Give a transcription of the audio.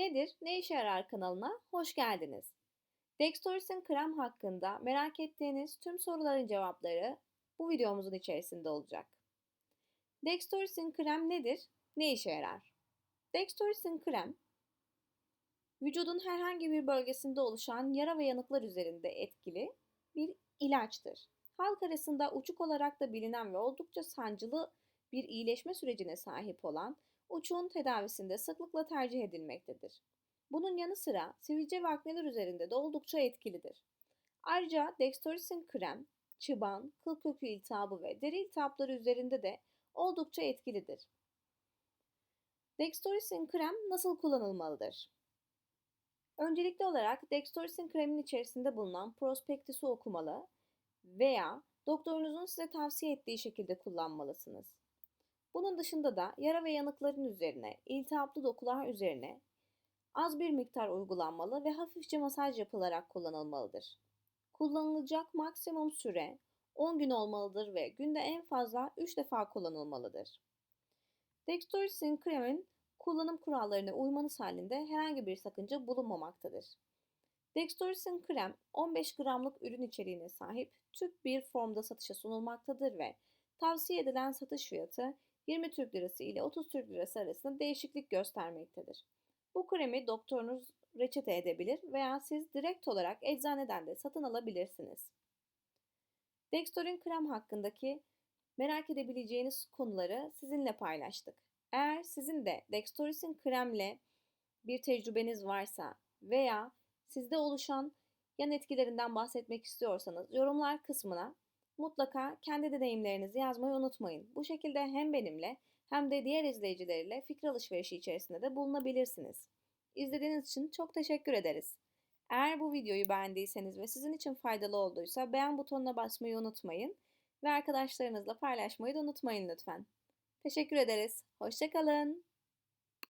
Nedir, ne işe yarar kanalına hoş geldiniz. Dextrosin krem hakkında merak ettiğiniz tüm soruların cevapları bu videomuzun içerisinde olacak. Dextrosin krem nedir, ne işe yarar? Dextrosin krem, vücudun herhangi bir bölgesinde oluşan yara ve yanıklar üzerinde etkili bir ilaçtır. Halk arasında uçuk olarak da bilinen ve oldukça sancılı bir iyileşme sürecine sahip olan uçuğun tedavisinde sıklıkla tercih edilmektedir. Bunun yanı sıra sivilce ve akneler üzerinde de oldukça etkilidir. Ayrıca dextrosin krem, çıban, kıl kökü iltihabı ve deri iltihapları üzerinde de oldukça etkilidir. Dextrosin krem nasıl kullanılmalıdır? Öncelikli olarak dextrosin kremin içerisinde bulunan prospektüsü okumalı veya doktorunuzun size tavsiye ettiği şekilde kullanmalısınız. Bunun dışında da yara ve yanıkların üzerine, iltihaplı dokular üzerine az bir miktar uygulanmalı ve hafifçe masaj yapılarak kullanılmalıdır. Kullanılacak maksimum süre 10 gün olmalıdır ve günde en fazla 3 defa kullanılmalıdır. Dextrosin kremin kullanım kurallarına uymanız halinde herhangi bir sakınca bulunmamaktadır. Dextrosin krem 15 gramlık ürün içeriğine sahip tüp bir formda satışa sunulmaktadır ve tavsiye edilen satış fiyatı 20 Türk Lirası ile 30 Türk Lirası arasında değişiklik göstermektedir. Bu kremi doktorunuz reçete edebilir veya siz direkt olarak eczaneden de satın alabilirsiniz. Dextorin krem hakkındaki merak edebileceğiniz konuları sizinle paylaştık. Eğer sizin de Dextorisin kremle bir tecrübeniz varsa veya sizde oluşan yan etkilerinden bahsetmek istiyorsanız yorumlar kısmına mutlaka kendi deneyimlerinizi yazmayı unutmayın. Bu şekilde hem benimle hem de diğer izleyicileriyle fikir alışverişi içerisinde de bulunabilirsiniz. İzlediğiniz için çok teşekkür ederiz. Eğer bu videoyu beğendiyseniz ve sizin için faydalı olduysa beğen butonuna basmayı unutmayın ve arkadaşlarınızla paylaşmayı da unutmayın lütfen. Teşekkür ederiz. Hoşçakalın.